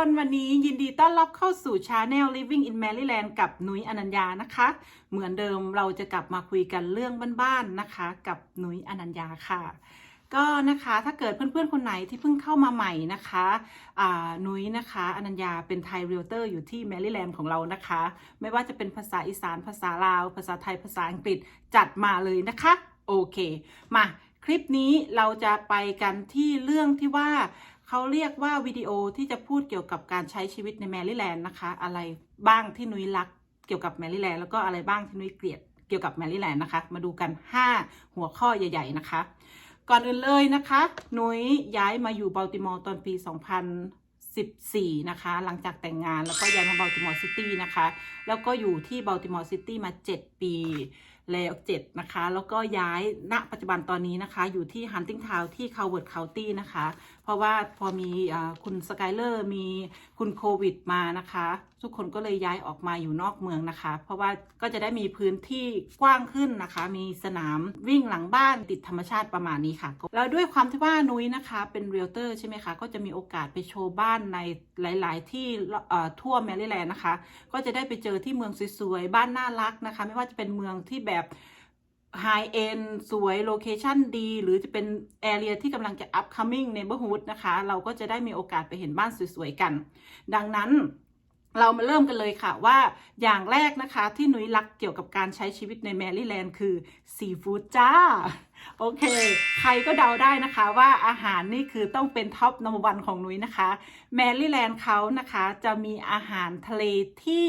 คนวันนี้ยินดีต้อนรับเข้าสู่ชาแนล Living in Maryland กับนุ้ยอนัญญานะคะ เหมือนเดิมเราจะกลับมาคุยกันเรื่องบ้านๆนะคะ กับนุ้ยอนัญญาค่ะ ก็นะคะถ้าเกิดเพื่อนๆคนไหนที่เพิ่งเข้ามาใหม่นะคะอ่านุ้ยนะคะอนัญญาเป็นไทยเรียลเตอร์อยู่ที่แมริแลนด์ของเรานะคะ ไม่ว่าจะเป็นภาษาอีสานภาษาลาว ภาษาไทยภาษาอังกฤษจัดมาเลยนะคะโอเค มาคลิปนี้เราจะไปกันที่เรื่องที่ว่า เขาเรียกว่าวิดีโอที่จะพูดเกี่ยวกับการใช้ชีวิตในแมริแลนด์นะคะ อะไรบ้างที่นุ้ยรักเกี่ยวกับแมริแลนด์แล้วก็อะไรบ้างที่นุ้ยเกลียดเกี่ยวกับแมริแลนด์นะคะ มาดูกัน 5 หัวข้อใหญ่ ๆ นะคะ ก่อนอื่นเลยนะคะนุ้ยย้ายมาอยู่บัลติมอร์ตอนปี 2014 นะคะ หลังจากแต่งงานแล้วก็ย้ายมาบัลติมอร์ซิตี้นะคะ แล้วก็อยู่ที่บัลติมอร์ซิตี้มา 7 ปีแล้ว7นะคะ แล้วก็ย้ายณปัจจุบันตอนนี้นะคะ อยู่ที่ฮันติงทาวที่คาวเวิร์ดเคาน์ตี้นะคะ เพราะว่าพอมีอคุณสกายเลอร์มีคุณโควิดมานะคะ ทุกคนก็เลยย้ายออกมาอยู่นอกเมืองนะคะ เพราะว่าก็จะได้มีพื้นที่กว้างขึ้นนะคะ มีสนามวิ่งหลังบ้านติดธรรมชาติประมาณนี้ค่ะ แล้วด้วยความที่ว่านุ้ยนะคะเป็นเรียลเตอร์ใช่ไหมคะ ก็จะมีโอกาสไปโชว์บ้านในหลาย ๆ ที่ทั่วแมริแลนด์นะคะ ก็จะได้ไปเจอที่เมืองสวยๆบ้านน่ารักนะคะ ไม่ว่าจะเป็นเมืองที่แบบ ไฮเอ็นสวยโลเคชันดี หรือจะเป็นแอเรียที่กำลังจะ upcoming neighborhood นะคะ เราก็จะได้มีโอกาสไปเห็นบ้านสวย ๆ กัน ดังนั้นเรามาเริ่มกันเลยค่ะว่าอย่างแรกนะคะที่นุ้ยรักเกี่ยวกับการใช้ชีวิตในแมริแลนด์คือซีฟู้ดจ้า โอเค ใครก็เดาได้นะคะว่าอาหารนี่คือต้องเป็นท็อปนัมวันของนุ้ยนะคะ แมริแลนด์เขานะคะจะมีอาหารทะเลที่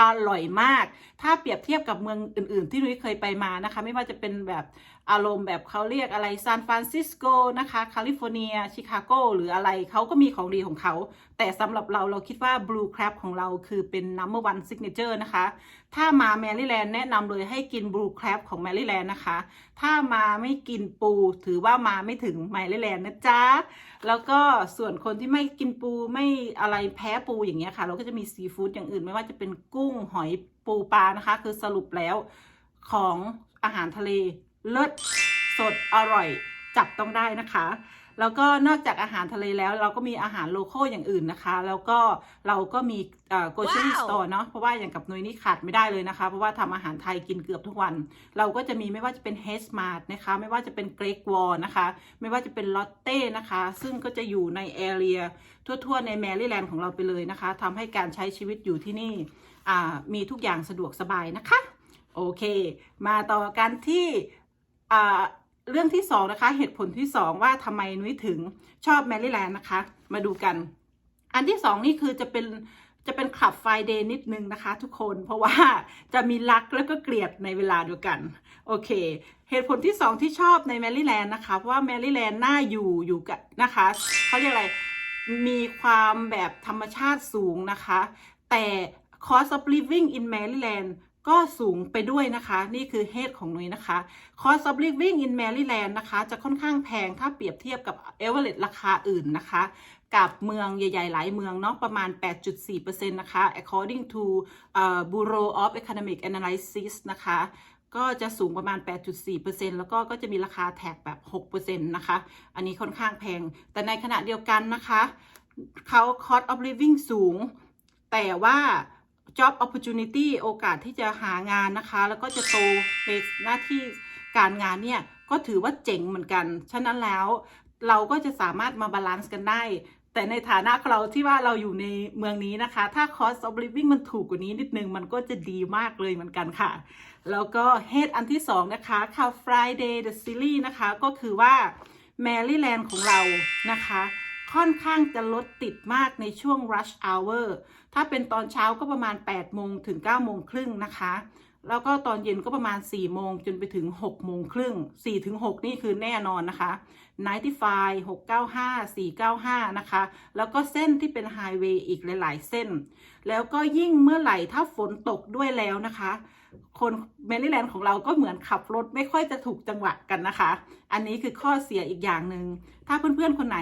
อร่อยมาก ถ้าเปรียบเทียบกับเมืองอื่น ๆ ที่นุ้ยเคยไปมานะคะ ไม่ว่าจะเป็นแบบ อารมณ์แบบเขาเรียกอะไรซานฟรานซิสโกนะคะแคลิฟอร์เนียชิคาโกหรืออะไรเขาก็มีของดีของเขา แต่สำหรับเราเราคิดว่า Blue Crab ของเราคือเป็น number one signature นะคะ ถ้ามาแมริแลนด์แนะนำเลยให้กิน Blue Crab ของแมริแลนด์นะคะ ถ้ามาไม่กินปูถือว่ามาไม่ถึงแมริแลนด์นะจ๊ะ แล้วก็ส่วนคนที่ไม่กินปูไม่อะไรแพ้ปูอย่างเงี้ยค่ะ เราก็จะมีซีฟู้ดอย่างอื่นไม่ว่าจะเป็นกุ้งหอยปูปลานะคะ คือสรุปแล้วของอาหารทะเล เลิศสดอร่อยจับต้องได้นะคะ แล้วก็นอกจากอาหารทะเลแล้ว เราก็มีอาหารโลคอลอย่างอื่นนะคะ แล้วก็เราก็มีโกช r รี่ว้าวสโตร์เนาะเพราะว่าอย่างกับนุ้ยนี่ขาดไม่ได้เลยนะคะ เพราะว่าทำอาหารไทยกินเกือบทุกวัน เราก็จะมีไม่ว่าจะเป็นเฮสมาร์ทนะคะ ไม่ว่าจะเป็นเกรกวอลนะคะ ไม่ว่าจะเป็นลอตเต้นะคะ ซึ่งก็จะอยู่ในแอเรียทั่วๆ ในแมริแลนด์ของเราไปเลยนะคะทำให้การใช้ชีวิตอยู่ที่นี่อ่ามีทุกอย่างสะดวกสบายนะคะ โอเค มาต่อกันที่อ่า เรื่องที่สองนะคะ เหตุผลที่สองว่าทำไมนุ้ยถึงชอบแมริแลนด์นะคะ มาดูกัน อันที่สองนี่คือจะเป็นจะเป็นคลับไฟเดย์นิดนึงนะคะ ทุกคนเพราะว่าจะมีรักแล้วก็เกลียดในเวลาเดียวกัน โอเค เหตุผลที่สองที่ชอบในแมริแลนด์นะคะ เพราะว่าแมริแลนด์น่าอยู่อยู่กับนะคะเขาเรียกอะไรมีความแบบธรรมชาติสูงนะคะ แต่ cost of living in Maryland ก็สูงไปด้วยนะคะ นี่คือเหตุของนุ้ยนะคะ cost of living in Maryland นะคะ จะค่อนข้างแพงถ้าเปรียบเทียบกับ average ราคาอื่นนะคะ กับเมืองใหญ่ ๆ หลายเมืองเนาะประมาณ 8.4%นะคะ according to uh, Bureau of Economic Analysis นะคะก็จะสูงประมาณ 8.4%แล้วก็ก็จะมีราคาแท็กแบบ 6%นะคะ อันนี้ค่อนข้างแพง แต่ในขณะเดียวกันนะคะ เขา cost of living สูง แต่ว่า job opportunity โอกาสที่จะหางานนะคะ แล้วก็จะโตในหน้าที่การงานเนี่ย ก็ถือว่าเจ๋งเหมือนกัน ฉะนั้นแล้วเราก็จะสามารถมาบาลานซ์กันได้ แต่ในฐานะเราที่ว่าเราอยู่ในเมืองนี้นะคะ ถ้า cost of living มันถูกกว่านี้นิดนึง มันก็จะดีมากเลยเหมือนกันค่ะ แล้วก็เหตุอันที่สองนะคะข่าว Friday the series นะคะ ก็คือว่าแมริแลนด์ของเรานะคะ ค่อนข้างจะรถติดมากในช่วง rush hour ถ้าเป็นตอนเช้าก็ประมาณ 8 โมงถึง 9 โมงครึ่งนะคะ แล้วก็ตอนเย็นก็ประมาณ 4 โมงจนไปถึง 6 โมงครึ่ง 4 ถึง 6 นี่คือแน่นอนนะคะ 95 695 495 นะคะ แล้วก็เส้นที่เป็นไฮเวย์อีกหลาย ๆ เส้น แล้วก็ยิ่งเมื่อไหร่ถ้าฝนตกด้วยแล้วนะคะคนแมริแลนด์ของเราก็เหมือนขับรถไม่ค่อยจะถูกจังหวะกันนะคะ อันนี้คือข้อเสียอีกอย่างหนึ่ง ถ้าเพื่อนๆคนไหน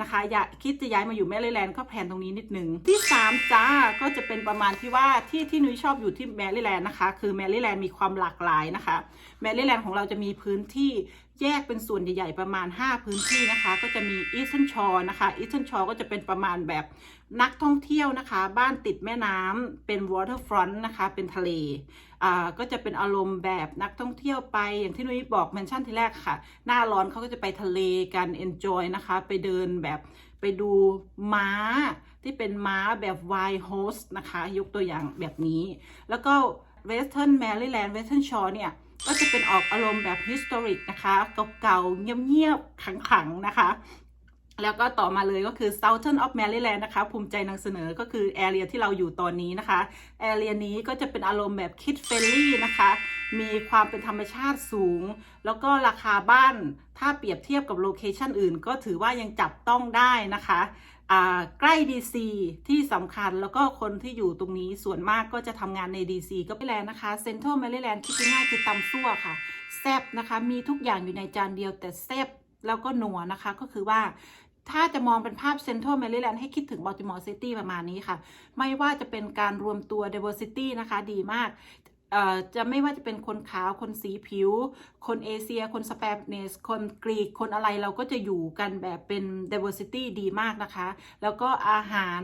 นะคะอยากคิดจะย้ายมาอยู่แมริแลนด์ก็แพลนตรงนี้นิดนึงที่ 3 จ้าก็จะเป็นประมาณที่ว่าที่ที่นุ้ยชอบอยู่ที่แมริแลนด์นะคะ คือแมริแลนด์มีความหลากหลายนะคะแมริแลนด์ของเราจะมีพื้นที่ แยกเป็นส่วนใหญ่ๆประมาณ 5 พื้นที่นะคะ ก็จะมีอีส t ท r n ชอร์นะคะอีส t ท r n ชอร์ก็จะเป็นประมาณแบบนักท่องเที่ยวนะคะ บ้านติดแม่น้ำเป็น waterfront นต์นะคะ เป็นทะเลอ่าก็จะเป็นอารมณ์แบบนักท่องเที่ยวไป อย่างที่นุ้ยบอกเมนชั่นที่แรกค่ะ หน้าร้อนเขาก็จะไปทะเลกัน enjoy นะคะ ไปเดินแบบไปดูม้าที่เป็นม้าแบบ wild horse นะคะ ยกตัวอย่างแบบนี้ แล้วก็ Western Maryland Western Shore เนี่ย ก็จะเป็นออกอารมณ์แบบ historic นะคะเก่าๆเงียบๆขังๆนะคะแล้วก็ต่อมาเลยก็คือ Southern of Maryland นะคะ ภูมิใจนำเสนอก็คือแอเรียที่เราอยู่ตอนนี้นะคะแอเรียนี้ก็จะเป็นอารมณ์แบบ kid friendly นะคะ มีความเป็นธรรมชาติสูง แล้วก็ราคาบ้านถ้าเปรียบเทียบกับโลเคชันอื่น ก็ถือว่ายังจับต้องได้นะคะ ใกล้ DC ที่สำคัญแล้วก็คนที่อยู่ตรงนี้ส่วนมากก็จะทำงานใน DC ก็ไม่แลนนะคะเซ็นทรัลแมริแลนด์คิดง่ายคือตำซั่วค่ะแซบนะคะมีทุกอย่างอยู่ในจานเดียวแต่แซบแล้วก็หนัวนะคะก็คือว่าถ้าจะมองเป็นภาพเซ็นทรัลแมริแลนด์ให้คิดถึงบัลติมอร์ซิตี้ประมาณนี้ค่ะ ไม่ว่าจะเป็นการรวมตัว diversity นะคะ ดีมาก จะไม่ว่าจะเป็นคนขาวคนสีผิว คนเอเชีย คนสเปนสคนกรีกคนอะไรเราก็จะอยู่กันแบบเป็น diversity ดีมากนะคะ แล้วก็อาหาร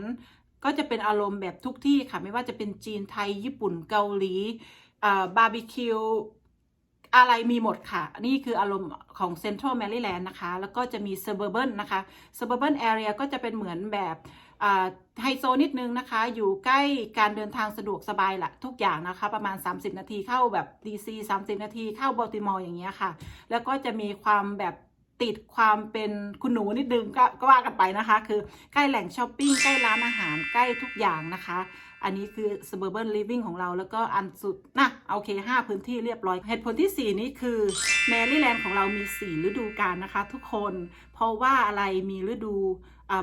ก็จะเป็นอารมณ์แบบทุกที่ค่ะ ไม่ว่าจะเป็นจีนไทยญี่ปุ่นเกาหลีบาร์บีคิวอะไรมีหมดค่ะ นี่คืออารมณ์ของเซ็นทรัลแมริแลนด์นะคะ แล้วก็จะมี suburban นะคะ suburban area ก็จะเป็นเหมือนแบบ ไฮโซนิดนึงนะคะ อยู่ใกล้การเดินทางสะดวกสบายละทุกอย่างนะคะ ประมาณ 30 นาทีเข้าแบบ DC 30นาทีเข้าบอลติมอร์อย่างเงี้ยค่ะ แล้วก็จะมีความแบบติดความเป็นคุณหนูนิดนึงก็ก็ว่ากันไปนะคะ คือใกล้แหล่งช้อปปิ้งใกล้ร้านอาหารใกล้ทุกอย่างนะคะ อันนี้คือ suburban living ของเราแล้วก็อันสุดนะโอเค 5 พื้นที่เรียบร้อย เหตุผลที่ 4 นี้คือแมรี่แลนด์ของเรามี 4 ฤดูกาลนะคะ ทุกคน เพราะว่าอะไรมีฤดู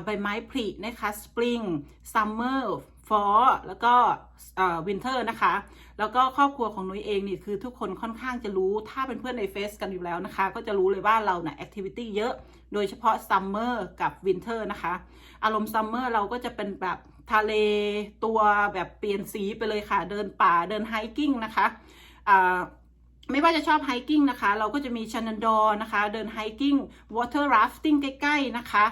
ใบไม้ผลินะคะ spring summer fall แล้วก็วินเทอร์นะคะ แล้วก็ครอบครัวของนุ้ยเองนี่คือทุกคนค่อนข้างจะรู้ถ้าเป็นเพื่อนในเฟซกันอยู่แล้วนะคะ ก็จะรู้เลยว่าเราเนี่ยแอคทิวิตี้เยอะ โดยเฉพาะซัมเมอร์กับวินเทอร์นะคะ อารมณ์ซัมเมอร์เราก็จะเป็นแบบทะเลตัวแบบเปลี่ยนสีไปเลยค่ะ เดินป่าเดินไฮกิ้งนะคะไม่ว่าจะชอบไฮกิ้งนะคะ เราก็จะมีชันนันดอนะคะ เดินไฮกิ้งวอเตอร์ราฟติ้งใกล้ ๆ นะคะ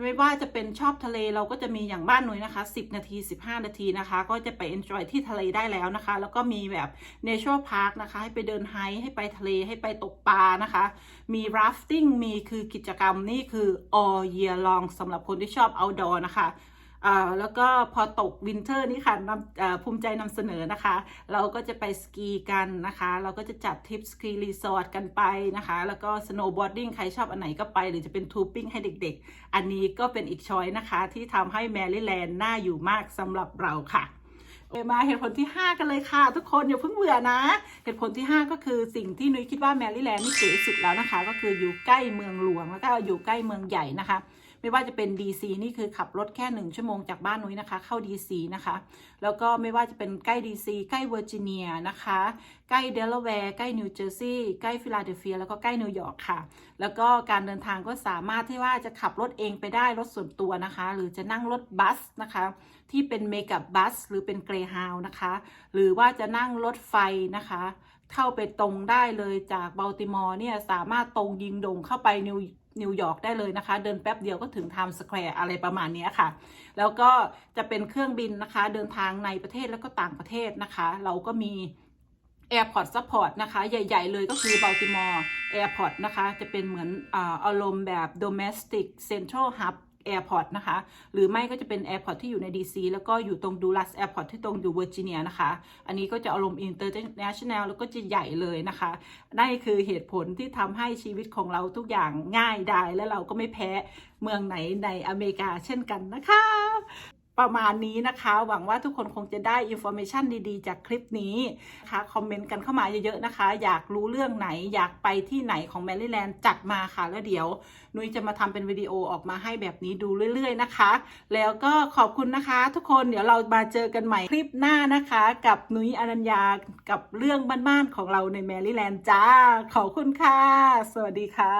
ไม่ว่าจะเป็นชอบทะเลเราก็จะมีอย่างบ้านหนุ่ยนะคะ 10 นาที 15 นาทีนะคะ ก็จะไปเอนจอยที่ทะเลได้แล้วนะคะ แล้วก็มีแบบเนเชอร์พาร์คนะคะ ให้ไปเดินไฮให้ไปทะเลให้ไปตกปลานะคะ มีราฟติ้งมีคือกิจกรรมนี่คือ all year long สำหรับคนที่ชอบ outdoor นะคะ แล้วก็พอตกวินเทอร์นี่ค่ะนำภูมิใจนำเสนอนะคะ เราก็จะไปสกีกันนะคะ เราก็จะจัดทริปสกีรีสอร์ทกันไปนะคะ แล้วก็สโนว์บอร์ดิ้งใครชอบอันไหนก็ไป หรือจะเป็นทูปิ้งให้เด็กๆ อันนี้ก็เป็นอีกช้อยนะคะ ที่ทำให้แมรี่แลนด์น่าอยู่มากสำหรับเราค่ะมาเหตุผลที่ 5 กันเลยค่ะ ทุกคนอย่าเพิ่งเบื่อนะ เหตุผลที่ 5 ก็คือสิ่งที่นุ้ยคิดว่าแมรี่แลนด์นี่เก๋สุดแล้วนะคะ ก็คืออยู่ใกล้เมืองหลวงแล้วก็อยู่ใกล้เมืองใหญ่นะคะ ไม่ว่าจะเป็น DC นี่คือขับรถแค่ 1 ชั่วโมงจากบ้านนุ้ยนะคะ เข้า DC นะคะ แล้วก็ไม่ว่าจะเป็นใกล้ DC ใกล้เวอร์จิเนียนะคะ ใกล้เดลาแวร์ใกล้นิวเจอร์ซีย์ใกล้ฟิลาเดลเฟีย แล้วก็ใกล้นิวยอร์กค่ะ แล้วก็การเดินทางก็สามารถที่ว่าจะขับรถเองไปได้รถส่วนตัวนะคะ หรือจะนั่งรถบัสนะคะ ที่เป็นเมกับบัสหรือเป็นเกรฮาวนะคะ หรือว่าจะนั่งรถไฟนะคะเข้าไปตรงได้เลยจากบัลติมอร์เนี่ยสามารถตรงยิงดงเข้าไปนิว นิวยอร์กได้เลยนะคะ เดินแป๊บเดียวก็ถึงไทม์สแควร์อะไรประมาณนี้ค่ะ แล้วก็จะเป็นเครื่องบินนะคะ เดินทางในประเทศแล้วก็ต่างประเทศนะคะ เราก็มี Airport Support นะคะ ใหญ่ ๆ เลยก็คือ Baltimore Airport นะคะ จะเป็นเหมือนอาอารมณ์แบบ Domestic Central Hub Airport นะคะ หรือไม่ก็จะเป็น Airport ที่อยู่ใน DC แล้วก็อยู่ตรงดูลัส Airport ที่ตรงอยู่เวอร์จิเนียนะคะ อันนี้ก็จะอารมณ์ International แล้วก็จะใหญ่เลยนะคะนั่นคือเหตุผลที่ทำให้ชีวิตของเราทุกอย่างง่ายได้และเราก็ไม่แพ้เมืองไหนในอเมริกาเช่นกันนะคะ ประมาณนี้นะคะ หวังว่าทุกคนคงจะได้อินโฟเมชันดีๆ จากคลิปนี้นะคะคอมเมนต์กันเข้ามาเยอะๆนะคะ อยากรู้เรื่องไหนอยากไปที่ไหนของแมรี่แลนด์จัดมาค่ะ แล้วเดี๋ยว นุ้ยจะมาทำเป็นวิดีโอออกมาให้แบบนี้ดูเรื่อยๆนะคะ แล้วก็ขอบคุณนะคะ ทุกคนเดี๋ยวเรามาเจอกันใหม่คลิปหน้านะคะ กับนุ้ยอนัญญากับเรื่องบ้านๆของเราในแมรี่แลนด์จ้า ขอบคุณค่ะ สวัสดีค่ะ